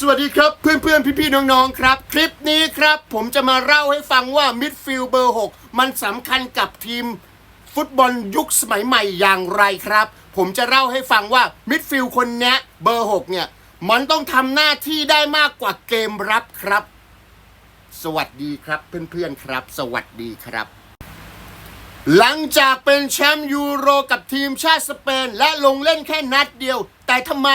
สวัสดีครับเพื่อนเพื่อนพี่พี่ๆ น้องๆ ครับ คลิปนี้ครับ ผมจะมาเล่าให้ฟังว่ามิดฟิลด์เบอร์ 6 มันสำคัญกับทีมฟุตบอลยุคสมัยใหม่อย่างไรครับ ผมจะเล่าให้ฟังว่ามิดฟิลด์คนนี้เบอร์ 6 เนี่ย มันต้องทำหน้าที่ได้มากกว่าเกมรับครับ สวัสดีครับเพื่อนๆ ครับ สวัสดีครับหลังจากเป็นแชมป์ยูโรกับทีมชาติสเปน และลงเล่นแค่นัดเดียว แต่ทำไม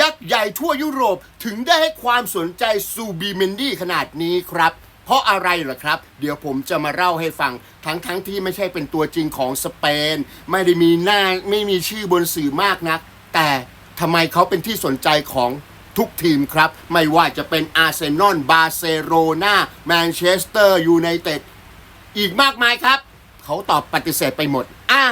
ยักษ์ใหญ่ทั่วยุโรปถึงได้ให้ความสนใจซูบีเมนดี้ขนาดนี้ครับ เพราะอะไรเหรอครับ เดี๋ยวผมจะมาเล่าให้ฟัง ทั้งๆที่ไม่ใช่เป็นตัวจริงของสเปน ไม่ได้มีหน้าไม่มีชื่อบนสื่อมากนัก แต่ทำไมเขาเป็นที่สนใจของทุกทีมครับ ไม่ว่าจะเป็นอาร์เซนอลบาร์เซโลนาแมนเชสเตอร์ยูไนเต็ดอีกมากมายครับ เขาตอบปฏิเสธไปหมดอ่า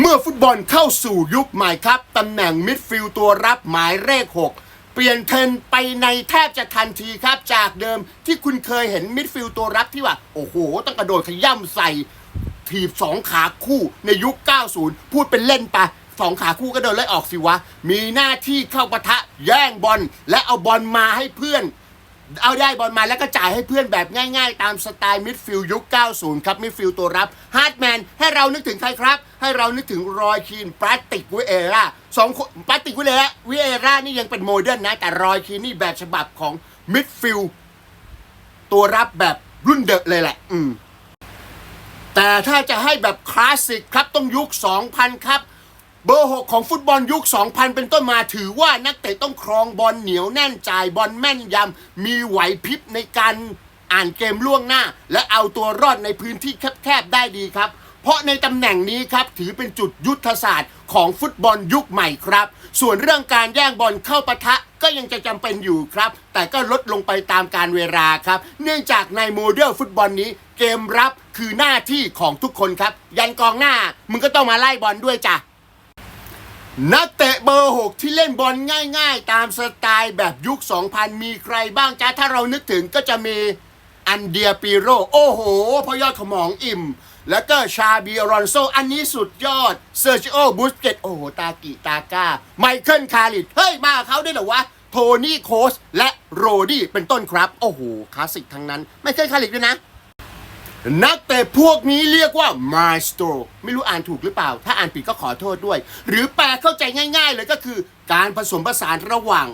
เมื่อฟุตบอลเข้าสู่ยุคใหม่ครับ ตำแหน่งมิดฟิลด์ตัวรับหมายเลข 6 เปลี่ยนเทรนไปในแทบจะทันทีครับ จากเดิมที่คุณเคยเห็นมิดฟิลด์ตัวรับที่ว่า โอ้โห ต้องกระโดดขย่ำใส่ ถีบสองขาคู่ในยุค 90 พูดเป็นเล่นไปสองขาคู่ก็เดินไล่ออกสิวะ มีหน้าที่เข้าปะทะแย่งบอลและเอาบอลมาให้เพื่อน เอาได้บอลมาแล้วก็จ่ายให้เพื่อนแบบง่ายๆ ตามสไตล์มิดฟิลยุค 90 ครับมิดฟิลตัวรับฮาร์ดแมนให้เรานึกถึงใครครับ ให้เรานึกถึงรอยคีนปราติกวิเอราสองคนปราติกวิเอราวิเอร่านี่ยังเป็นโมเดิร์นนะ แต่รอยคีนนี่แบบฉบับของมิดฟิลตัวรับแบบรุ่นเดอะเลยแหละ อืมแต่ถ้าจะให้แบบคลาสสิกครับต้องยุค 2000 ครับ เบอร์ 6 ของฟุตบอลยุค 2000 เป็นต้นมาถือว่านักเตะต้องครองบอลเหนียวแน่นจ่ายบอลแม่นยำ มีไหวพริบในการอ่านเกมล่วงหน้า และเอาตัวรอดในพื้นที่แคบๆได้ดีครับ เพราะในตำแหน่งนี้ครับถือเป็นจุดยุทธศาสตร์ของฟุตบอลยุคใหม่ครับ ส่วนเรื่องการแย่งบอลเข้าปะทะก็ยังจะจำเป็นอยู่ครับ แต่ก็ลดลงไปตามการเวลาครับ เนื่องจากในโมเดลฟุตบอลนี้เกมรับคือหน้าที่ของทุกคนครับ ยันกองหน้ามึงก็ต้องมาไล่บอลด้วยจ้ะ นักเตะเบอร์6ที่เล่นบอลง่าย ๆ ตามสไตล์แบบยุค 2000 มีใครบ้างจ้าถ้าเรานึกถึงก็จะมีอันเดียปิโรโอ้โหพอยอดขมองอิ่ม แล้วก็ชาบีอรอนโซ อันนี้สุดยอดเซอร์จิโอบุสเกตโอ้โห ตากิตาก้า ไมเคิลคาริดเฮ้ย มาเขาได้วยเหรอวะ โทนี่โคสและโรดี้เป็นต้นครับ โอ้โหคลาสสิกทั้งนั้น ไมเคยคาริดด้วยนะ นักเตะพวกนี้เรียกว่า maestro ไม่รู้อ่านถูกหรือเปล่า ถ้าอ่านผิดก็ขอโทษด้วย หรือแปลเข้าใจง่าย ๆ เลยก็คือ การผสมผสานระหว่าง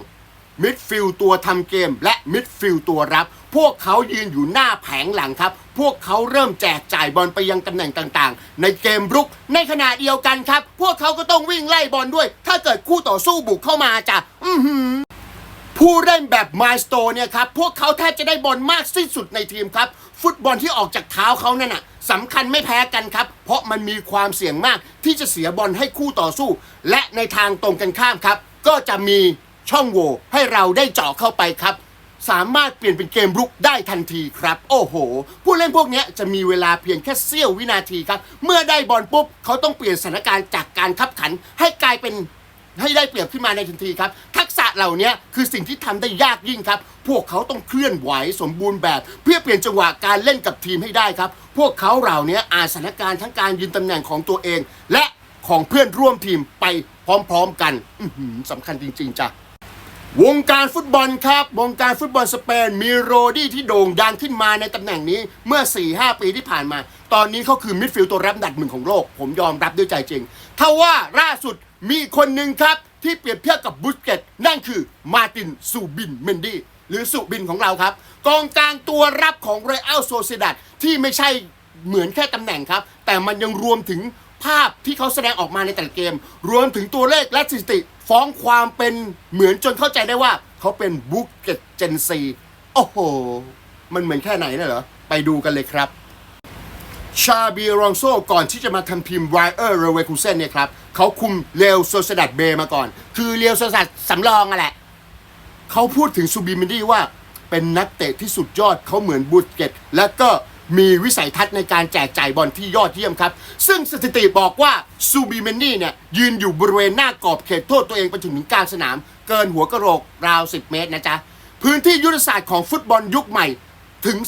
มิดฟิลตัวทำเกม และมิดฟิลตัวรับ พวกเขายืนอยู่หน้าแผงหลังครับ พวกเขาเริ่มแจกจ่ายบอลไปยังตำแหน่งต่างๆ ในเกมรุกในขณะเดียวกันครับ พวกเขาก็ต้องวิ่งไล่บอลด้วย ถ้าเกิดคู่ต่อสู้บุกเข้ามาจะอือหือ ผู้เล่นแบบมายสโตเนี่ยครับ พวกเขาแทบจะได้บอลมากที่สุดในทีมครับ ฟุตบอลที่ออกจากเท้าเขานั่นน่ะสำคัญไม่แพ้กันครับ เพราะมันมีความเสี่ยงมากที่จะเสียบอลให้คู่ต่อสู้ และในทางตรงกันข้ามครับ ก็จะมีช่องโหว่ให้เราได้เจาะเข้าไปครับ สามารถเปลี่ยนเป็นเกมรุกได้ทันทีครับ โอ้โห ผู้เล่นพวกนี้จะมีเวลาเพียงแค่เสี้ยววินาทีครับ เมื่อได้บอลปุ๊บเขาต้องเปลี่ยนสถานการณ์จากการขับขันให้กลายเป็นให้ได้เปรียบขึ้นมาในทันทีครับ ทัก เหล่านี้คือสิ่งที่ทำได้ยากยิ่งครับ พวกเขาต้องเคลื่อนไหวสมบูรณ์แบบ เพื่อเปลี่ยนจังหวะการเล่นกับทีมให้ได้ครับ พวกเขาเหล่านี้อาสถานการณ์ทั้งการยืนตำแหน่งของตัวเอง และของเพื่อนร่วมทีมไปพร้อมๆกันอื้อหือสำคัญจริง ๆจ้ะวงการฟุตบอลครับ วงการฟุตบอลสเปนมีโรดี้ที่โด่งดังขึ้นมาในตำแหน่งนี้เมื่อ 4-5 ปีที่ผ่านมา ตอนนี้เขาคือมิดฟิลด์ตัวรับอัดหนึ่งของโลก ผมยอมรับด้วยใจจริงถ้าว่าล่าสุดมีคนหนึ่งครับ ที่เปรียบเทียบกับบุสเกตนั่นคือมาตินซูบินเมนดี้หรือสุบินของเราครับ กองกลางตัวรับของเรอัลโซเซดัดที่ไม่ใช่เหมือนแค่ตำแหน่งครับ แต่มันยังรวมถึงภาพที่เขาแสดงออกมาในแต่ละเกม รวมถึงตัวเลขและสถิติ ฟ้องความเป็นเหมือนจนเข้าใจได้ว่า เขาเป็นบุกเก็ตเจนซี โอ้โห มันเหมือนแค่ไหนน่ะเหรอ ไปดูกันเลยครับ ชาบีรองโซก่อนที่จะมาทำทีมไรเออร์เรเวคูเซนเนี่ยครับเขาคุมเรลโซเซดัดเบมาก่อน คือเรลโซเซดัดสำรองอะแหละเขาพูดถึงซูบิมินดี้ว่าเป็นนักเตะที่สุดยอดเขาเหมือนบูสเกตและก็มีวิสัยทัศน์ในการแจกจ่ายบอลที่ยอดเยี่ยมครับ ซึ่งสถิติบอกว่าซูบิมินดี้เนี่ยยืนอยู่บริเวณหน้ากรอบเขตโทษตัวเองไปถึงกลางสนาม เกินหัวกระโหลกราว 10 เมตรนะจ๊ะ พื้นที่ยุทธศาสตร์ของฟุตบอลยุคใหม่ ถึง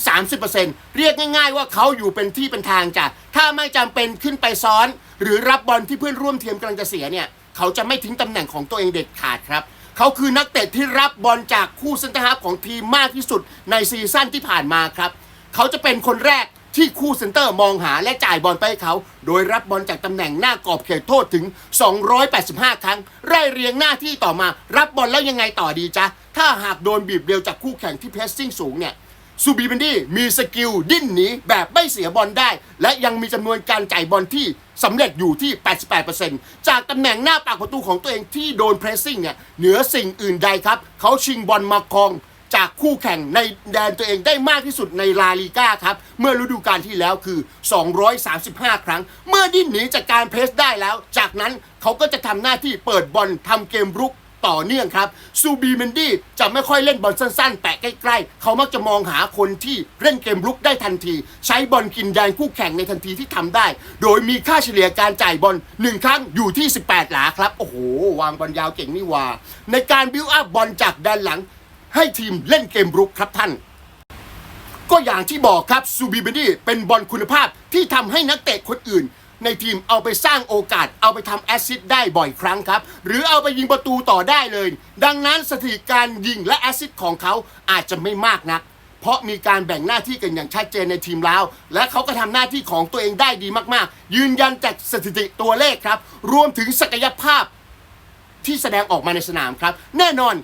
30%เรียกง่าย ๆ ว่าเขาอยู่เป็นที่เป็นทางจ้ะถ้าไม่จำเป็นขึ้นไปซ้อน หรือรับบอลที่เพื่อนร่วมทีมกำลังจะเสียเนี่ย เขาจะไม่ทิ้งตำแหน่งของตัวเองเด็ดขาดครับ เขาคือนักเตะที่รับบอลจากคู่เซนเตอร์ฮาฟของทีมมากที่สุดในซีซั่นที่ผ่านมาครับ เขาจะเป็นคนแรกที่คู่เซนเตอร์มองหาและจ่ายบอลไปให้เขา โดยรับบอลจากตำแหน่งหน้ากรอบเขตโทษถึง 285 ครั้ง ไล่เรียงหน้าที่ต่อมา รับบอลแล้วยังไงต่อดีจ๊ะ ถ้าหากโดนบีบเร็วจากคู่แข่งที่เพรสซิ่งสูงเนี่ย ซูบีบันดี้มีสกิลดิ้นหนีแบบไม่เสียบอลได้ และยังมีจำนวนการจ่ายบอลที่สำเร็จอยู่ที่ 88%จากตำแหน่งหน้าปากประตูของตัวเองที่โดนเพรสซิ่งเนี่ยเหนือสิ่งอื่นใดครับ เขาชิงบอลมาครองจากคู่แข่งในแดนตัวเองได้มากที่สุดในลาลีกาครับ เมื่อฤดูกาลที่แล้วคือ 235 ครั้ง เมื่อดิ้นหนีจากการเพรสได้แล้ว จากนั้นเขาก็จะทำหน้าที่เปิดบอลทำเกมรุก ต่อเนื่องครับซูบีเมนดี้จะไม่ค่อยเล่นบอลสั้นๆ แตะใกล้ๆ เขามักจะมองหาคนที่เล่นเกมรุกได้ทันที ใช้บอลกินแดนคู่แข่งในทันทีที่ทำได้ โดยมีค่าเฉลี่ยการจ่ายบอล1ครั้งอยู่ที่ 18 หลาครับ โอ้โห วางบอลยาวเก่งนี่ว่า ในการบิวอัพบอลจากแดนหลัง ให้ทีมเล่นเกมรุกครับท่านก็อย่างที่บอกครับซูบิเบดี้เป็นบอลคุณภาพที่ทำให้นักเตะคนอื่น ในทีมเอาไปสร้างโอกาส เอาไปทำแอสซิสต์ได้บ่อยครั้งครับ หรือเอาไปยิงประตูต่อได้เลย ดังนั้นสถิติการยิงและแอสซิสต์ของเขาอาจจะไม่มากนักเพราะมีการแบ่งหน้าที่กันอย่างชัดเจนในทีมแล้วและเขาก็ทำหน้าที่ของตัวเองได้ดีมากๆ ยืนยันจากสถิติตัวเลขครับ รวมถึงศักยภาพที่แสดงออกมาในสนามครับ แน่นอน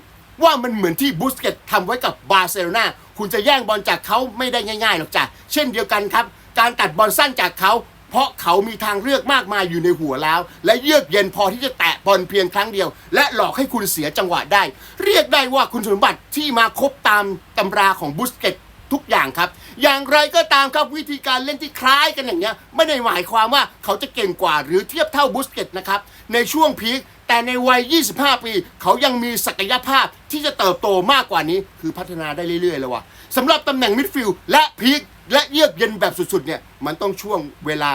ว่ามันเหมือนที่บูสเกตทำไว้กับบาร์เซโลนาคุณจะแย่งบอลจากเขาไม่ได้ง่ายๆหรอกจ้ะเช่นเดียวกันครับ การตัดบอลสั้นจากเขา เพราะเขามีทางเลือกมากมายอยู่ในหัวแล้ว และเยือกเย็นพอที่จะแตะบอลเพียงครั้งเดียว และหลอกให้คุณเสียจังหวะได้ เรียกได้ว่าคุณสมบัติที่มาครบตามตำราของบูสเกตทุกอย่างครับ อย่างไรก็ตามครับวิธีการเล่นที่คล้ายกันอย่างเงี้ยไม่ได้หมายความว่าเขาจะเก่งกว่าหรือเทียบเท่าบุสเกตนะครับในช่วงพีคแต่ในวัย 25 ปี เขายังมีศักยภาพที่จะเติบโตมากกว่านี้ คือพัฒนาได้เรื่อยๆเลยว่ะ สำหรับตำแหน่งมิดฟิลด์และพีคและเยือกเย็นแบบสุดๆเนี่ยมันต้องช่วงเวลา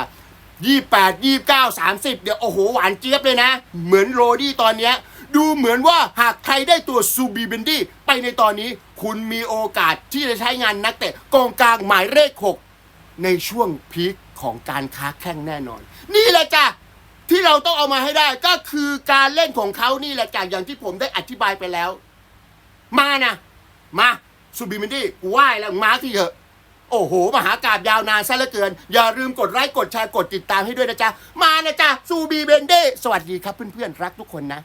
28 29 30 เดี๋ยวโอ้โหหวานเจี๊ยบเลยนะ เหมือนโรดี้ตอนเนี้ยดูเหมือนว่าหากใครได้ตัวซูบีเบนดี้ไปในตอนนี้ คุณมีโอกาสที่จะใช้งานนักเตะกองกลางหมายเลข6ในช่วงพีคของการค้าแข่งแน่นอน นี่แหละจ้ะที่เราต้องเอามาให้ได้ก็คือการเล่นของเขานี่แหละจ้ะอย่างที่ผมได้อธิบายไปแล้ว มานะมา ซูบิมินดี้กูไหว้แล้วมาที่เถอะ โอ้โห มหากราบยาวนานซะเหลือเกิน อย่าลืมกดไลค์กดแชร์กดติดตามให้ด้วยนะจ๊ะ มานะจ๊ะซูบีเบนเด้สวัสดีครับเพื่อนๆรักทุกคนนะ